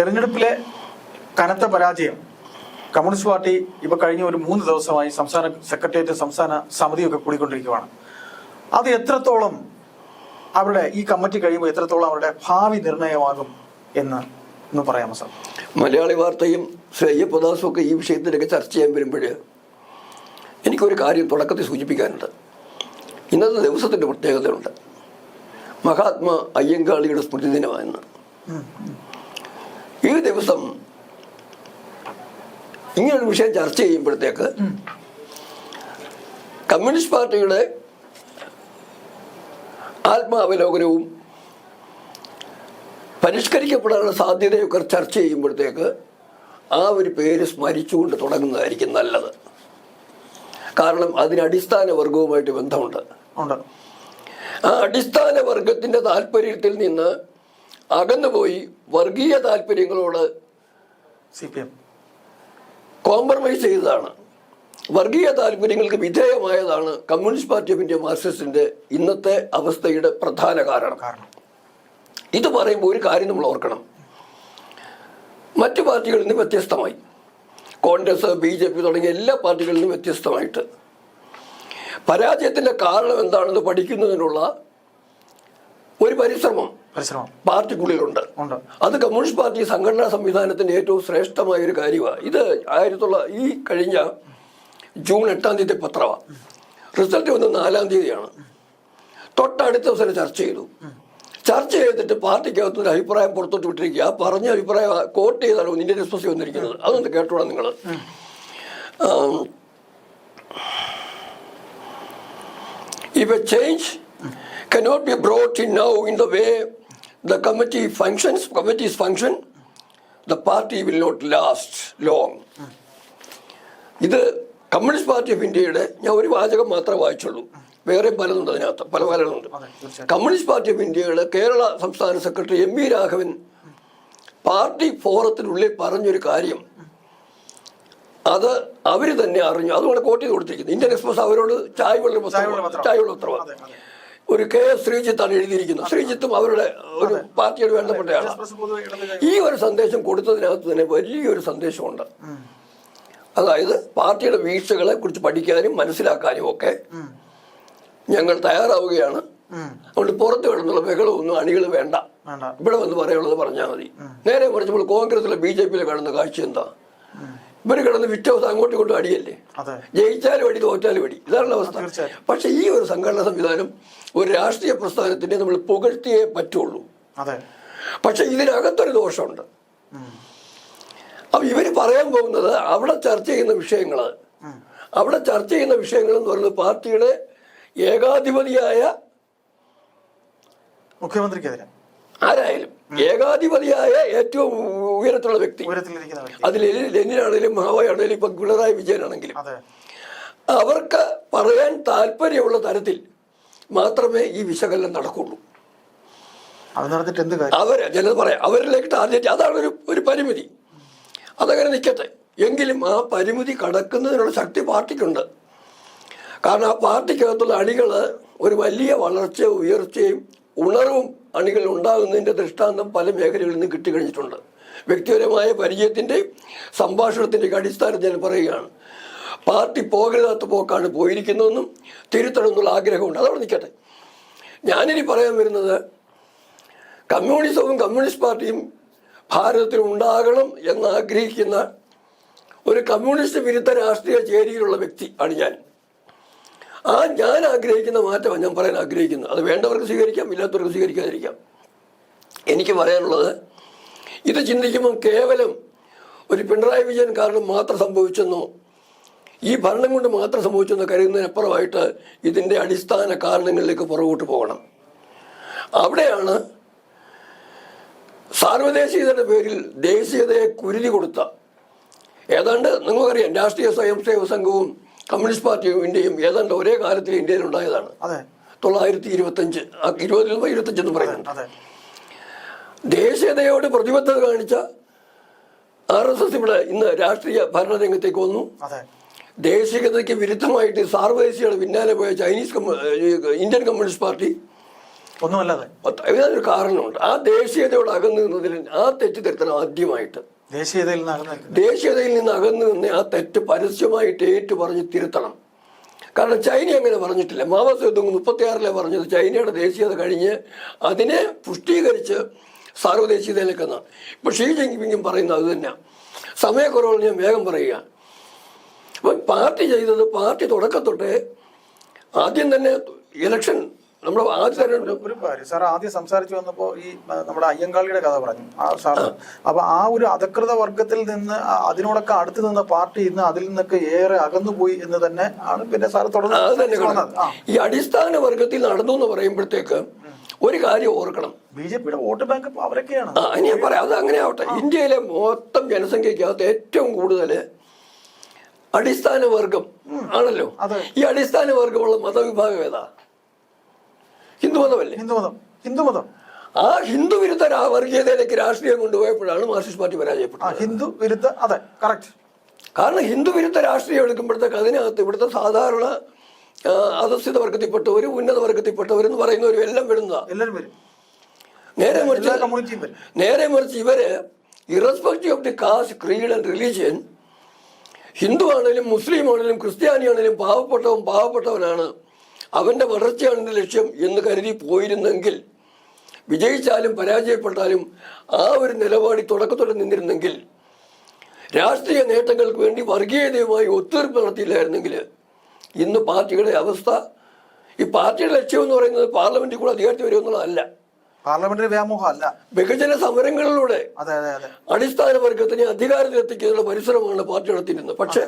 തെരഞ്ഞെടുപ്പിലെ കനത്ത പരാജയം കമ്മ്യൂണിസ്റ്റ് പാർട്ടി ഇപ്പൊ കഴിഞ്ഞ ഒരു മൂന്ന് ദിവസമായി സംസ്ഥാന സെക്രട്ടേറിയറ്റ് സംസ്ഥാന സമിതിയൊക്കെ കൂടിക്കൊണ്ടിരിക്കുകയാണ് അത് എത്രത്തോളം അവരുടെ ഈ കമ്മിറ്റി കഴിയുമ്പോൾ എത്രത്തോളം അവരുടെ ഭാവി നിർണയമാകും എന്ന് ഒന്ന് പറയാമോ സാർ? മലയാളി വാർത്തയും ശ്രേയപ്രദാസും ഒക്കെ ഈ വിഷയത്തിലൊക്കെ ചർച്ച ചെയ്യാൻ വരുമ്പോൾ എനിക്കൊരു കാര്യം തുടക്കത്തിൽ സൂചിപ്പിക്കാനുണ്ട്. ഇന്നത്തെ ദിവസത്തിന്റെ പ്രത്യേകതയുണ്ട്. മഹാത്മാ അയ്യങ്കാളിയുടെ സ്മൃതി ദിനമായിരുന്നു ഈ ദിവസം ഇങ്ങനൊരു വിഷയം ചർച്ച ചെയ്യുമ്പോഴത്തേക്ക് കമ്മ്യൂണിസ്റ്റ് പാർട്ടിയുടെ ആത്മാവലോകനവും പരിഷ്കരിക്കപ്പെടാനുള്ള സാധ്യതയൊക്കെ ചർച്ച ചെയ്യുമ്പോഴത്തേക്ക് ആ ഒരു പേര് സ്മരിച്ചുകൊണ്ട് തുടങ്ങുന്നതായിരിക്കും നല്ലത്. കാരണം അതിന് അടിസ്ഥാന വർഗവുമായിട്ട് ബന്ധമുണ്ട്. ആ അടിസ്ഥാന വർഗത്തിന്റെ താല്പര്യത്തിൽ നിന്ന് അകന്നുപോയി വർഗീയ താല്പര്യങ്ങളോട് സി പി എം കോംപ്രമൈസ് ചെയ്തതാണ്. വർഗീയ താല്പര്യങ്ങൾക്ക് വിധേയമായതാണ് കമ്മ്യൂണിസ്റ്റ് പാർട്ടി ഓഫ് ഇന്ത്യ മാർക്സിസ്റ്റിന്റെ ഇന്നത്തെ അവസ്ഥയുടെ പ്രധാന കാരണം. കാരണം. ഇത് പറയുമ്പോൾ ഒരു കാര്യം നമ്മൾ ഓർക്കണം. മറ്റു പാർട്ടികളിൽ നിന്ന് വ്യത്യസ്തമായി. കോൺഗ്രസ് ബി ജെ പി തുടങ്ങിയ എല്ലാ പാർട്ടികളിൽ നിന്നും വ്യത്യസ്തമായിട്ട്. പരാജയത്തിന്റെ കാരണം എന്താണെന്ന് പഠിക്കുന്നതിനുള്ള ഒരു പരിശ്രമം പരിശ്രമം. പാർട്ടിക്കുള്ളിലുണ്ട്. ഉണ്ട്. അത് കമ്മ്യൂണിസ്റ്റ് പാർട്ടി സംഘടനാ സംവിധാനത്തിന്റെ ഏറ്റവും ശ്രേഷ്ഠമായ ഒരു കാര്യമാണ് ഇത് ആയിരത്തി തൊള്ള ഈ കഴിഞ്ഞ ജൂൺ എട്ടാം തീയതി പത്രമാണ് റിസൾട്ട് വന്ന് നാലാം തീയതിയാണ്. തൊട്ടടുത്ത ദിവസം ചർച്ച ചെയ്തു. ചർച്ച ചെയ്തിട്ട് പാർട്ടിക്കകത്ത് ഒരു അഭിപ്രായം പുറത്തോട്ട് വിട്ടിരിക്കുക. ആ പറഞ്ഞ അഭിപ്രായം കോട്ട് ചെയ്താണ് ഇന്ത്യൻ എക്സ്പ്രസ് വന്നിരിക്കുന്നത്. അതൊന്ന് കേട്ടോളാം നിങ്ങൾ if a change cannot be brought in now in the way the committee functions, committees function, the party will not last long. ഇത് കമ്മ്യൂണിസ്റ്റ് പാർട്ടി ഓഫ് ഇന്ത്യയുടെ ഞാൻ ഒരു വാചകം മാത്രമേ വായിച്ചുള്ളൂ. വേറെ പലതുണ്ട് അതിനകത്ത് പല പലതുണ്ട് കമ്മ്യൂണിസ്റ്റ് പാർട്ടി ഓഫ് ഇന്ത്യയുടെ കേരള സംസ്ഥാന secretary M V Raghavan party ഫോറത്തിനുള്ളിൽ പറഞ്ഞൊരു കാര്യം. അത് അവർ തന്നെ അറിഞ്ഞു. അതുകൊണ്ട് കോട്ട് ചെയ്ത് കൊടുത്തിരിക്കുന്നു. ഇന്ത്യൻ എക്സ്പ്രസ് അവരോട് ചായ വെള്ള. ചായ വെള്ള അതെ. ഒരു കെ എസ് ശ്രീജിത്താണ് എഴുതിയിരിക്കുന്നത്. ശ്രീജിത്തും അവരുടെ ഒരു പാർട്ടിയോട് ബന്ധപ്പെട്ടയാളാണ് കൈ- ഈ ഒരു സന്ദേശം കൊടുത്തതിനകത്ത് തന്നെ വലിയൊരു സന്ദേശമുണ്ട്. അതായത് പാർട്ടിയുടെ വീഴ്ചകളെ കുറിച്ച് പഠിക്കാനും മനസ്സിലാക്കാനും ഒക്കെ ഞങ്ങൾ തയ്യാറാവുകയാണ്. അതുകൊണ്ട് പുറത്ത് കിടന്നുള്ള ബഹളമൊന്നും അണികൾ വേണ്ട. വേണ്ട. ഇവിടെ വന്ന് പറയാനുള്ളത് പറഞ്ഞാൽ മതി. നേരെ മറിച്ച് നമ്മൾ കോൺഗ്രസിലെ ബി ജെ പിയിലെ കാണുന്ന കാഴ്ച എന്താ? ഇവർ കിടന്ന് വിറ്റവസ് അങ്ങോട്ടും ഇങ്ങോട്ടും അടിയല്ലേ? ജയിച്ചാലും അടി തോറ്റാലും അടി. ഇതാണ് അവസ്ഥ. പക്ഷെ ഈ ഒരു സംഘടനാ സംവിധാനം ഒരു രാഷ്ട്രീയ പ്രസ്ഥാനത്തിനെ നമ്മൾ പുകഴ്ത്തിയേ പറ്റുള്ളൂ. പക്ഷെ ഇതിനകത്തൊരു ദോഷമുണ്ട്. അപ്പൊ ഇവർ പറയാൻ പോകുന്നത് അവിടെ ചർച്ച ചെയ്യുന്ന വിഷയങ്ങൾ. അവിടെ ചർച്ച ചെയ്യുന്ന വിഷയങ്ങൾ എന്ന് പറയുന്നത് പാർട്ടിയുടെ ഏകാധിപതിയായ മുഖ്യമന്ത്രിക്കെതിരെ. ആരായാലും. ഏകാധിപതിയായ ഏറ്റവും ഉയരത്തിലുള്ള വ്യക്തി. അതിൽ ലെനിനാണേലും മാവയാണേലും ഇപ്പൊ പിണറായി വിജയനാണെങ്കിലും അവർക്ക് പറയാൻ താല്പര്യമുള്ള തരത്തിൽ മാത്രമേ ഈ വിശകലനം നടക്കുള്ളൂ. അവർ ചിലത് പറയാം. അവരിലേക്ക് ടാർഗറ്റ് അതാണ് ഒരു ഒരു പരിമിതി. അതങ്ങനെ നിൽക്കട്ടെ എങ്കിലും ആ പരിമിതി കടക്കുന്നതിനുള്ള ശക്തി പാർട്ടിക്കുണ്ട്. കാരണം ആ പാർട്ടിക്കകത്തുള്ള അണികൾ ഒരു വലിയ വളർച്ചയും ഉയർച്ചയും ഉണർവും അണികൾ ഉണ്ടാകുന്നതിന്റെ ദൃഷ്ടാന്തം പല മേഖലകളിൽ നിന്ന് കിട്ടിക്കഴിഞ്ഞിട്ടുണ്ട്. വ്യക്തിപരമായ പരിചയത്തിന്റെയും സംഭാഷണത്തിന്റെയും അടിസ്ഥാനത്തിൽ ഞാൻ പറയുകയാണ്. പാർട്ടി പോകരുതാത്ത പോക്കാണ് പോയിരിക്കുന്നതെന്നും തിരുത്തണമെന്നുള്ള ആഗ്രഹമുണ്ട്. അതവിടെ നിൽക്കട്ടെ. ഞാനിനി പറയാൻ വരുന്നത് കമ്മ്യൂണിസവും കമ്മ്യൂണിസ്റ്റ് പാർട്ടിയും ഭാരതത്തിൽ ഉണ്ടാകണം എന്ന് ആഗ്രഹിക്കുന്ന ഒരു കമ്മ്യൂണിസ്റ്റ് വിരുദ്ധ രാഷ്ട്രീയ ചേരിയിലുള്ള വ്യക്തി ആണ് ഞാൻ. ആ ഞാൻ ആഗ്രഹിക്കുന്ന മാറ്റമാണ്. ഞാൻ പറയാൻ ആഗ്രഹിക്കുന്നത് അത് വേണ്ടവർക്ക് സ്വീകരിക്കാം ഇല്ലാത്തവർക്ക് സ്വീകരിക്കാതിരിക്കാം. എനിക്ക് പറയാനുള്ളത് ഇത് ചിന്തിക്കുമ്പോൾ കേവലം ഒരു പിണറായി വിജയൻ കാരണം മാത്രം സംഭവിച്ചെന്നോ ഈ ഭരണം കൊണ്ട് മാത്രം സംഭവിച്ചെന്നോ കരുതുന്നതിനപ്പുറമായിട്ട് ഇതിന്റെ അടിസ്ഥാന കാരണങ്ങളിലേക്ക് പുറകോട്ട് പോകണം. അവിടെയാണ് സാർവദേശീയതയുടെ പേരിൽ ദേശീയതയെ കുരുതി കൊടുത്ത. ഏതാണ്ട് നിങ്ങൾക്കറിയാം രാഷ്ട്രീയ സ്വയംസേവ സംഘവും കമ്മ്യൂണിസ്റ്റ് പാർട്ടിയും ഇന്ത്യയും ഏതാണ്ട് ഒരേ കാലത്തിൽ ഇന്ത്യയിൽ ഉണ്ടായതാണ്. തൊള്ളായിരത്തി ഇരുപത്തഞ്ച് ഇരുപതിൽ ഇരുപത്തഞ്ച് എന്ന് പറയുന്നുണ്ട് ദേശീയതയോട് പ്രതിബദ്ധത കാണിച്ച ആർ എസ് എസ് ഇവിടെ ഇന്ന് രാഷ്ട്രീയ ഭരണരംഗത്തേക്ക് വന്നു. ദേശീയതയ്ക്ക് വിരുദ്ധമായിട്ട് സാർവദേശികളെ പിന്നാലെ പോയ ചൈനീസ് ഇന്ത്യൻ കമ്മ്യൂണിസ്റ്റ് പാർട്ടി ഒന്നുമല്ലാതെ. അതിനൊരു കാരണമുണ്ട്. ആ ദേശീയതയോട് അകന്നു നിന്നതിന് ആ തെറ്റിദ്ധരുത്തണം ആദ്യമായിട്ട്. ദേശീയതയിൽ നിന്ന് ദേശീയതയിൽ നിന്ന് അകന്നു നിന്ന് ആ തെറ്റ് പരസ്യമായിട്ട് ഏറ്റു പറഞ്ഞ് തിരുത്തണം. കാരണം ചൈന അങ്ങനെ പറഞ്ഞിട്ടില്ല. മാവോ മുപ്പത്തി മുപ്പത്തിയാറിലെ പറഞ്ഞത് ചൈനയുടെ ദേശീയത കഴിഞ്ഞ് അതിനെ പുഷ്ടീകരിച്ച് സാർവദേശീയതയിലേക്ക് എന്നാണ് ഇപ്പൊ ഷീ ജിൻപിങ്ങും പറയുന്നത് അത് തന്നെ സമയക്കുറവുകൾ ഞാൻ വേഗം പറയുക. അപ്പം പാർട്ടി ചെയ്തത് പാർട്ടി തുടക്കത്തൊട്ടേ ആദ്യം തന്നെ ഇലക്ഷൻ നമ്മൾ ആദ്യം ഒരു സാർ ആദ്യം സംസാരിച്ചു വന്നപ്പോൾ ഈ നമ്മുടെ അയ്യങ്കാളിയുടെ കഥ പറഞ്ഞു. ആ സാർ അപ്പൊ ആ ഒരു അധകൃത വർഗത്തിൽ നിന്ന് അതിനോടൊക്കെ അടുത്ത് നിന്ന പാർട്ടി ഇന്ന് അതിൽ നിന്നൊക്കെ ഏറെ അകന്നുപോയി എന്ന് തന്നെ ആണ് പിന്നെ സാർ തുടർന്ന് ഈ അടിസ്ഥാന വർഗത്തിൽ നടന്നു എന്ന് പറയുമ്പോഴത്തേക്ക് ഒരു കാര്യം ഓർക്കണം. ബി ജെ പിയുടെ വോട്ട് ബാങ്ക് അവരൊക്കെയാണ്. ഞാൻ പറയാം. അത് അങ്ങനെ ആവട്ടെ. ഇന്ത്യയിലെ മൊത്തം ജനസംഖ്യക്കകത്ത് ഏറ്റവും കൂടുതൽ അടിസ്ഥാന വർഗം ആണല്ലോ. ഈ അടിസ്ഥാന വർഗമുള്ള മതവിഭാഗം ഏതാ? ഹിന്ദുമതമല്ലേ? ഹിന്ദുമതം. ഹിന്ദുമതം. ആ ഹിന്ദു വിരുദ്ധ വർഗീയതയിലേക്ക് രാഷ്ട്രീയം കൊണ്ടുപോയപ്പോഴാണ് മാർക്സിസ്റ്റ് പാർട്ടി പരാജയപ്പെട്ടത്. ഹിന്ദു വിരുദ്ധ അതെ കറക്റ്റ് കാരണം ഹിന്ദു വിരുദ്ധ രാഷ്ട്രീയം എടുക്കുമ്പോഴത്തേക്ക് അതിനകത്ത് ഇവിടുത്തെ സാധാരണ അധസ്ഥിത വർഗത്തിൽപ്പെട്ടവർ ഉന്നത വർഗത്തിൽപ്പെട്ടവരെന്ന് പറയുന്നവരും എല്ലാം വരുന്നതാ. എല്ലാവരും വരും. നേരെ മറിച്ച് നേരെ മറിച്ച് ഇവർ irrespective of the caste creed and religion Hindu ആണെങ്കിലും മുസ്ലിം ആണെങ്കിലും ക്രിസ്ത്യാനി ആണെങ്കിലും പാവപ്പെട്ടവൻ പാവപ്പെട്ടവനാണ്. അവന്റെ വളർച്ചയാണ് എന്റെ ലക്ഷ്യം എന്ന് കരുതി പോയിരുന്നെങ്കിൽ വിജയിച്ചാലും പരാജയപ്പെട്ടാലും ആ ഒരു നിലപാടി തുടക്കത്തോടെ നിന്നിരുന്നെങ്കിൽ രാഷ്ട്രീയ നേട്ടങ്ങൾക്ക് വേണ്ടി വർഗീയതയുമായി ഒത്തുതീർപ്പ് നടത്തിയില്ലായിരുന്നെങ്കിൽ ഇന്ന് പാർട്ടിയുടെ അവസ്ഥ ഈ പാർട്ടിയുടെ ലക്ഷ്യം എന്ന് പറയുന്നത് പാർലമെന്റിൽ കൂടെ അധികാരത്തിൽ വരുമെന്നുള്ളതല്ല പാർലമെന്ററി വ്യാമോഹം അല്ല സമരങ്ങളിലൂടെ അടിസ്ഥാന വർഗത്തിനെ അധികാരത്തിലെത്തിക്കാനുള്ള പരിശ്രമമാണ് പാർട്ടി നടത്തിയിരുന്നത്. പക്ഷെ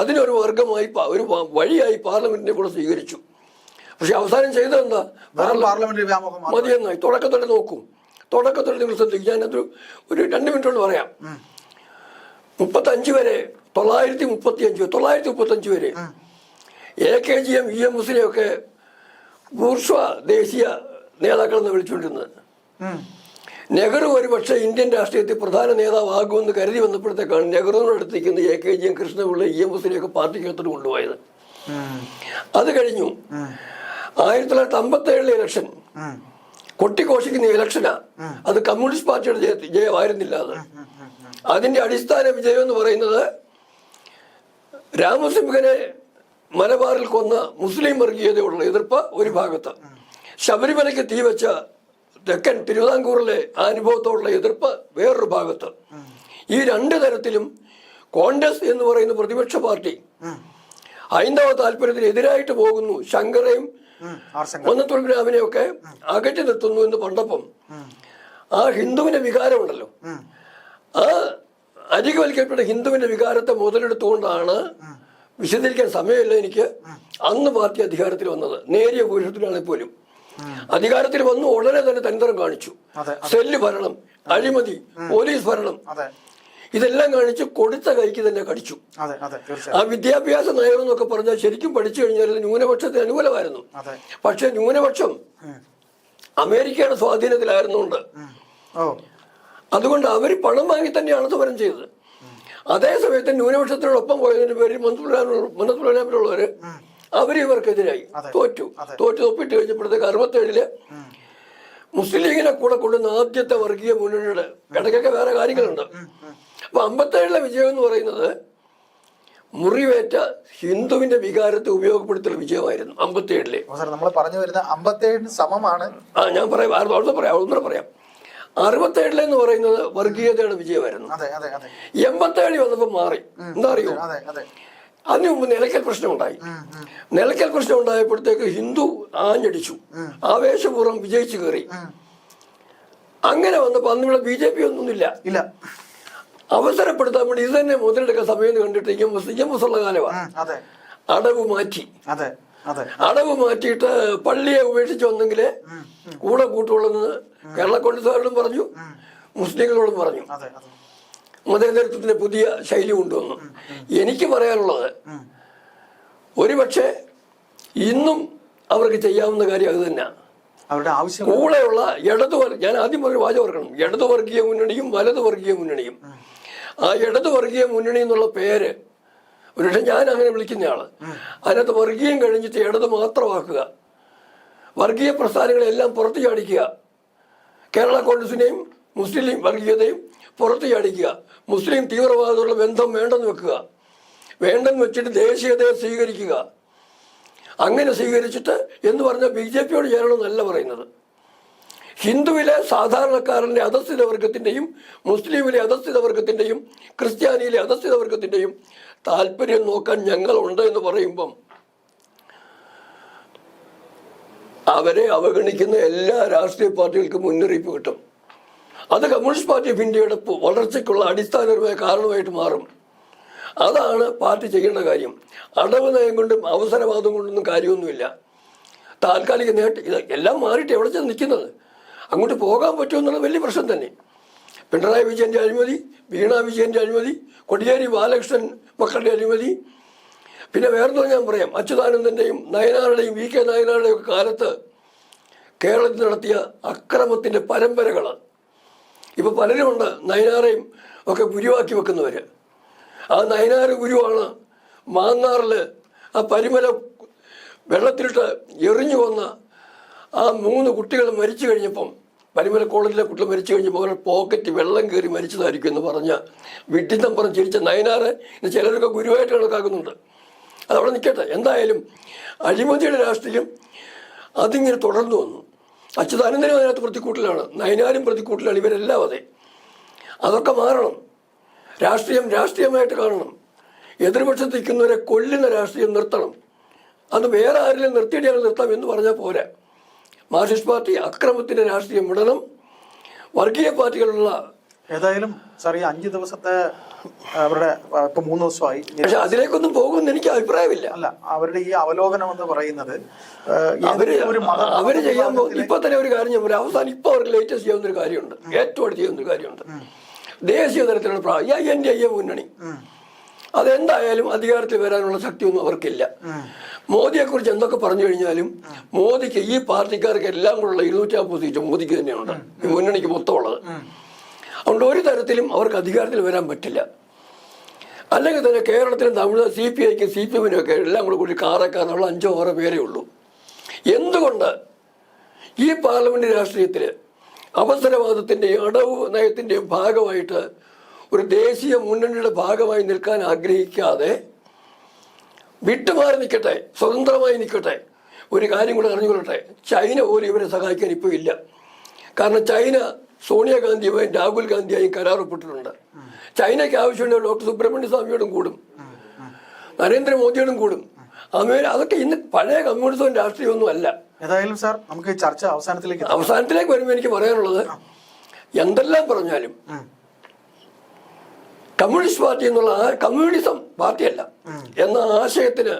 അതിനൊരു വർഗമായി ഒരു വഴിയായി പാർലമെന്റിനെ കൂടെ സ്വീകരിച്ചു. പക്ഷെ അവസാനം ചെയ്തത് എന്താ മതി എന്നായി വ്യാമോഹം മതിയെന്നായി തുടക്കത്തോടെ നോക്കും. തുടക്കത്തോടെ നിങ്ങൾ ശ്രദ്ധിക്കും. ഞാനത് ഒരു രണ്ട് മിനിറ്റ് കൊണ്ട് പറയാം. മുപ്പത്തഞ്ച് വരെ തൊള്ളായിരത്തി മുപ്പത്തി അഞ്ച് തൊള്ളായിരത്തി മുപ്പത്തഞ്ച് വരെ A K G M E M മുസ്ലിയൊക്കെ ബൂർഷ ദേശീയ നേതാക്കളെന്ന് വിളിച്ചുകൊണ്ടിരുന്നത്. ഉം. നെഹ്റു ഒരുപക്ഷെ ഇന്ത്യൻ രാഷ്ട്രീയത്തിൽ പ്രധാന നേതാവാകുമെന്ന് കരുതി വന്നപ്പോഴത്തേക്കാണ് നെഹ്റുവിനോട് അടുത്തിരിക്കുന്ന A K G M Krishnapillai E M മുസ്ലിയൊക്കെ പാർട്ടിക്കകത്തോട് കൊണ്ടുപോയത്. അത് കഴിഞ്ഞു. ആയിരത്തി തൊള്ളായിരത്തി അമ്പത്തി ഏഴിലെ ഇലക്ഷൻ. കൊട്ടിഘോഷിക്കുന്ന ഇലക്ഷനാ അത് കമ്മ്യൂണിസ്റ്റ് പാർട്ടിയുടെ ജയ- ജയമായിരുന്നില്ല അത്. അതിന്റെ അടിസ്ഥാന വിജയം എന്ന് പറയുന്നത് രാമസിംഹനെ മലബാറിൽ കൊന്ന മുസ്ലിം വർഗീയതയോടുള്ള എതിർപ്പ് ഒരു ഭാഗത്ത്. ശബരിമലയ്ക്ക് തീവച്ച തെക്കൻ തിരുവിതാംകൂറിലെ ആ അനുഭവത്തോടുള്ള എതിർപ്പ് വേറൊരു ഭാഗത്ത്. ഈ രണ്ട് തരത്തിലും കോൺഗ്രസ് എന്ന് പറയുന്ന പ്രതിപക്ഷ പാർട്ടി ഹൈന്ദവ താല്പര്യത്തിന് എതിരായിട്ട് പോകുന്നു ശങ്കറയും ശങ്കർ ഗ്രാമിനെയൊക്കെ അകറ്റി നിർത്തുന്നു എന്ന് പറഞ്ഞപ്പം ആ ഹിന്ദുവിന്റെ വികാരമുണ്ടല്ലോ. ആ അരികവൽക്കപ്പെട്ട ഹിന്ദുവിന്റെ വികാരത്തെ മുതലെടുത്തുകൊണ്ടാണ് വിശദീകരിക്കാൻ സമയമില്ല എനിക്ക്. അന്ന് പാർട്ടി അധികാരത്തിൽ വന്നത് നേരിയ ഭൂരിഷത്തിലാണെങ്കിൽ പോലും. അധികാരത്തിൽ വന്നു ഉടനെ തന്നെ തനിത്തരം കാണിച്ചു. സെല്ല് ഭരണം അഴിമതി പോലീസ് ഭരണം. ഇതെല്ലാം കാണിച്ച് കൊടുത്ത കൈക്ക് തന്നെ കടിച്ചു. ആ വിദ്യാഭ്യാസ നയം എന്നൊക്കെ പറഞ്ഞാൽ ശരിക്കും പഠിച്ചു കഴിഞ്ഞാൽ ന്യൂനപക്ഷത്തിന് അനുകൂലമായിരുന്നു. പക്ഷെ ന്യൂനപക്ഷം. അമേരിക്കയുടെ സ്വാധീനത്തിലായിരുന്നുണ്ട്. അതുകൊണ്ട് അവർ പണം വാങ്ങി തന്നെയാണ് സമരം ചെയ്തത്. അതേസമയത്ത് ന്യൂനപക്ഷത്തിനോടൊപ്പം പോയതിന്റെ പേരിൽ മനസ്സുലാനുള്ളവര് അവർ ഇവർക്കെതിരായി. തോറ്റു. തോറ്റു ഒപ്പിട്ട് കഴിഞ്ഞപ്പോഴത്തേക്ക് അറുപത്തേഴിൽ മുസ്ലിം ലീഗിനെ കൂടെ കൊണ്ടുവന്ന ആദ്യത്തെ വർഗീയ മുന്നണിയുടെ ഇടയ്ക്കൊക്കെ വേറെ കാര്യങ്ങളുണ്ട്. അപ്പൊ അമ്പത്തേഴിലെ വിജയം എന്ന് പറയുന്നത് മുറിവേറ്റ ഹിന്ദുവിന്റെ വികാരത്തെ ഉപയോഗപ്പെടുത്തുന്ന വിജയമായിരുന്നു അമ്പത്തേഴിലെ. നമ്മൾ പറഞ്ഞു വരുന്ന അമ്പത്തേഴിന് സമമാണ്. ആ ഞാൻ പറയാം അവിടെ പറയാം ഒന്നുകൂടെ പറയാം. അറുപത്തേഴിലെ എന്ന് പറയുന്നത് വർഗീയതയുടെ വിജയമായിരുന്നു. എൺപത്തേഴ് വന്നപ്പോൾ മാറി. എന്താ അറിയോ? അതെ അതെ അതിനു മുമ്പ് നിലയ്ക്കൽ പ്രശ്നം ഉണ്ടായി നിലയ്ക്കൽ പ്രശ്നം ഉണ്ടായപ്പോഴത്തേക്ക് ഹിന്ദു ആഞ്ഞടിച്ചു. ആവേശപൂർവം വിജയിച്ചു കയറി. അങ്ങനെ വന്നപ്പോൾ അന്നിവിടെ ബി ജെ പി ഒന്നുമില്ല. ഇല്ല. അവസരപ്പെടുത്താൻ വേണ്ടി ഇത് തന്നെ മുതലെടുക്കാൻ സമയം കണ്ടിട്ട് E M S E M S ഉള്ള കാലമാണ് അടവ് മാറ്റി. അടവ് മാറ്റിയിട്ട് പള്ളിയെ ഉപേക്ഷിച്ച് വന്നെങ്കിൽ കൂടെ കൂട്ടുള്ളതെന്ന് കേരള കോൺഗ്രസ്സുകാരോടും പറഞ്ഞു മുസ്ലിങ്ങളോടും പറഞ്ഞു. മതേതരത്വത്തിന്റെ പുതിയ ശൈലി കൊണ്ടുവന്നു. എനിക്ക് പറയാനുള്ളത് ഒരുപക്ഷെ ഇന്നും അവർക്ക് ചെയ്യാവുന്ന കാര്യം അത് തന്നെ. അവരുടെ ആവശ്യം കൂടെയുള്ള ഇടതുവർഗ ഞാൻ ആദ്യം പറഞ്ഞ വാചകം ഓർക്കണം. ഇടതു വർഗീയ മുന്നണിയും വലതുവർഗീയ മുന്നണിയും ആ ഇടതു വർഗീയ മുന്നണി എന്നുള്ള പേര്. ഒരുപക്ഷെ ഞാൻ അങ്ങനെ വിളിക്കുന്നയാൾ അതിനകത്ത് വർഗീയം കഴിഞ്ഞിട്ട് ഇടത് മാത്രമാക്കുക. വർഗീയ പ്രസ്ഥാനങ്ങളെല്ലാം പുറത്തു ചാടിക്കുക. കേരള കോൺഗ്രസിനെയും മുസ്ലിം വർഗീയതയും പുറത്തു ചാടിക്കുക. മുസ്ലിം തീവ്രവാദത്തോടുള്ള ബന്ധം വേണ്ടെന്ന് വെക്കുക. വേണ്ടെന്ന് വെച്ചിട്ട് ദേശീയതയെ സ്വീകരിക്കുക. അങ്ങനെ സ്വീകരിച്ചിട്ട് എന്ന് പറഞ്ഞാൽ ബി ജെ പിയോട് ചേരണമെന്നല്ല പറയുന്നത്. ഹിന്ദുവിലെ സാധാരണക്കാരന്റെ അധസ്ഥിത വർഗത്തിന്റെയും മുസ്ലിമിലെ അധസ്ഥിത വർഗത്തിന്റെയും ക്രിസ്ത്യാനിയിലെ അധസ്ഥിത വർഗത്തിന്റെയും താല്പര്യം നോക്കാൻ ഞങ്ങളുണ്ട് എന്ന് പറയുമ്പം അവരെ അവഗണിക്കുന്ന എല്ലാ രാഷ്ട്രീയ പാർട്ടികൾക്കും മുന്നറിയിപ്പ് കിട്ടും. അത് കമ്മ്യൂണിസ്റ്റ് പാർട്ടി ഓഫ് ഇന്ത്യയുടെ വളർച്ചയ്ക്കുള്ള അടിസ്ഥാനപരമായ കാരണമായിട്ട് മാറും. അതാണ് പാർട്ടി ചെയ്യേണ്ട കാര്യം. അടവ് നയം കൊണ്ടും അവസരവാദം കൊണ്ടൊന്നും കാര്യമൊന്നുമില്ല. താൽക്കാലിക നേട്ടം ഇത് എല്ലാം മാറിയിട്ട് എവിടെ ചെന്ന് നിൽക്കുന്നത്? അങ്ങോട്ട് പോകാൻ പറ്റുമോ എന്നുള്ള വലിയ പ്രശ്നം തന്നെ. പിണറായി വിജയന്റെ അഴിമതി വീണ വിജയന്റെ അഴിമതി കൊടിയേരി ബാലകൃഷ്ണൻ മക്കളുടെ അഴിമതി പിന്നെ വേറെന്തോ ഞാൻ പറയാം. അച്യുതാനന്ദന്റെയും നയനാരുടെയും വി കെ നയനാരുടെയും ഒക്കെ കാലത്ത് കേരളത്തിൽ നടത്തിയ അക്രമത്തിന്റെ പരമ്പരകൾ ഇപ്പോൾ പലരുമുണ്ട് നയനാറേയും ഒക്കെ ഗുരുവാക്കി വെക്കുന്നവർ ആ നയനാറ് ഗുരുവാണ് മാന്നാറിൽ ആ പരിമല വെള്ളത്തിലിട്ട് എറിഞ്ഞു കൊന്ന ആ മൂന്ന് കുട്ടികൾ മരിച്ചു കഴിഞ്ഞപ്പം പരിമല കോളേജിലെ കുട്ടികൾ മരിച്ചു കഴിഞ്ഞപ്പോൾ അവരുടെ പോക്കറ്റ് വെള്ളം കയറി മരിച്ചതായിരിക്കും എന്ന് പറഞ്ഞ വിഡ്ഢിത്തം പറഞ്ഞ് ചിരിച്ച നയനാറ് ചിലരൊക്കെ ഗുരുവായിട്ട് കണക്കാക്കുന്നുണ്ട്. അതവിടെ നിൽക്കട്ടെ. എന്തായാലും അഴിമതിയുടെ രാഷ്ട്രീയം അതിങ്ങനെ തുടർന്നു വന്നു. അച്യുതാനന്ദനും അതിനകത്ത് പ്രതിക്കൂട്ടിലാണ്. നയനാരും പ്രതിക്കൂട്ടിലാണ്. ഇവരെല്ലാം അതെ. അതൊക്കെ മാറണം. രാഷ്ട്രീയം രാഷ്ട്രീയമായിട്ട് കാണണം. എതിർപക്ഷത്ത് നിൽക്കുന്നവരെ കൊല്ലുന്ന രാഷ്ട്രീയം നിർത്തണം. അത് വേറെ ആരെങ്കിലും നിർത്തിയിട്ട് ഞങ്ങൾ നിർത്താം എന്ന് പറഞ്ഞാൽ പോരാ. മാർക്സിസ്റ്റ് പാർട്ടി അക്രമത്തിന്റെ രാഷ്ട്രീയം വിടണം വർഗീയ പാർട്ടികളുള്ള ഏതായാലും സാർ ഈ അഞ്ച് ദിവസത്തെ അവരുടെ ഇപ്പൊ മൂന്ന് ദിവസമായി. പക്ഷെ അതിലേക്കൊന്നും പോകുമെന്ന് എനിക്ക് അഭിപ്രായമില്ല. അല്ല അവരുടെ ഈ അവലോകനം എന്ന് പറയുന്നത് അവർ അവർ ചെയ്യാൻ പോകുന്നത് മതവിഭാഗത്തിലെ- ഇപ്പൊ തന്നെ ഒരു കാര്യം ഞാൻ അവസാനം ഇപ്പൊ അവർക്ക് ലേറ്റസ്റ്റ് ചെയ്യാവുന്ന ഒരു കാര്യമുണ്ട് ഏറ്റവും അടുത്ത് ചെയ്യുന്ന ഒരു കാര്യമുണ്ട് ദേശീയ തലത്തിലുള്ള എൻ ഡി എ മുന്നണി. അതെന്തായാലും അധികാരത്തിൽ വരാനുള്ള ശക്തിയൊന്നും അവർക്കില്ല. മോദിയെ കുറിച്ച് എന്തൊക്കെ പറഞ്ഞു കഴിഞ്ഞാലും മോദിക്ക് ഈ പാർട്ടിക്കാർക്ക് എല്ലാം കൂടെ ഇരുന്നൂറ്റി നാൽപ്പത് സീറ്റ് മോദിക്ക് തന്നെയുണ്ട്. മുന്നണിക്ക് മൊത്തമുള്ളത്. അതുകൊണ്ട് ഒരു തരത്തിലും അവർക്ക് അധികാരത്തിൽ വരാൻ പറ്റില്ല. അല്ലെങ്കിൽ തന്നെ കേരളത്തിലും തമിഴ് സി പി ഐക്ക് സി പി എമ്മിനും ഒക്കെ എല്ലാം കൂടെ കൂടി കാറക്കാനുള്ള അഞ്ചോ ആറോ പേരേ ഉള്ളൂ. എന്തുകൊണ്ട് ഈ പാർലമെന്റ് രാഷ്ട്രീയത്തിൽ അവസരവാദത്തിന്റെയും അടവ് നയത്തിന്റെയും ഭാഗമായിട്ട് ഒരു ദേശീയ മുന്നണിയുടെ ഭാഗമായി നിൽക്കാൻ ആഗ്രഹിക്കാതെ വിട്ടുമാറി നിൽക്കട്ടെ സ്വതന്ത്രമായി നിൽക്കട്ടെ ഒരു കാര്യം കൂടെ അറിഞ്ഞുകൊള്ളട്ടെ ചൈന പോലും ഇവരെ സഹായിക്കാൻ ഇപ്പോൾ ഇല്ല. കാരണം ചൈന സോണിയാഗാന്ധിയുമായും രാഹുൽ ഗാന്ധിയായും കരാറൊപ്പിട്ടിട്ടുണ്ട് ചൈനയ്ക്ക് ആവശ്യമുള്ള ഡോക്ടർ സുബ്രഹ്മണ്യ സ്വാമിയോടും കൂടും. നരേന്ദ്രമോദിയോടും കൂടും. അമേരി അതൊക്കെ ഇന്ന് പഴയ കമ്മ്യൂണിസവും രാഷ്ട്രീയമൊന്നും അല്ല. ഏതായാലും സാർ നമുക്ക് ചർച്ച അവസാനത്തിലേക്ക്. അവസാനത്തിലേക്ക് വരുമ്പോൾ എനിക്ക് പറയാനുള്ളത് എന്തെല്ലാം പറഞ്ഞാലും. കമ്മ്യൂണിസ്റ്റ് പാർട്ടി എന്നുള്ള കമ്മ്യൂണിസം പാർട്ടിയല്ല. എന്ന ആശയത്തിന്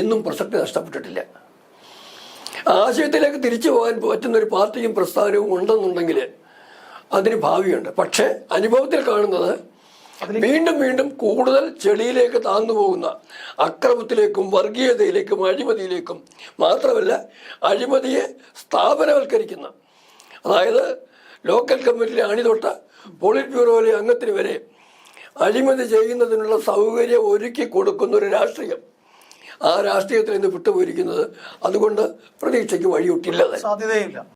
ഇന്നും പ്രസക്തി നഷ്ടപ്പെട്ടിട്ടില്ല. ആശയത്തിലേക്ക് തിരിച്ചു പോകാൻ പറ്റുന്ന ഒരു പാർട്ടിയും പ്രസ്ഥാനവും ഉണ്ടെന്നുണ്ടെങ്കിൽ അതിന് ഭാവിയുണ്ട്. പക്ഷേ അനുഭവത്തിൽ കാണുന്നത് വീണ്ടും വീണ്ടും കൂടുതൽ ചെളിയിലേക്ക് താന്നു പോകുന്ന അക്രമത്തിലേക്കും വർഗീയതയിലേക്കും അഴിമതിയിലേക്കും മാത്രമല്ല അഴിമതിയെ സ്ഥാപനവൽക്കരിക്കുന്ന അതായത് ലോക്കൽ കമ്മിറ്റിയിലെ അണിതൊട്ട പോളിറ്റ് ബ്യൂറോയിലെ അംഗത്തിന് വരെ അഴിമതി ചെയ്യുന്നതിനുള്ള സൗകര്യം ഒരുക്കി കൊടുക്കുന്ന ഒരു രാഷ്ട്രീയം. ആ രാഷ്ട്രീയത്തിൽ നിന്ന് വിട്ടുപോയിരിക്കുന്നത് അതുകൊണ്ട് പ്രതീക്ഷയ്ക്ക് വഴിയൊട്ടില്ല. സാധ്യതയില്ല.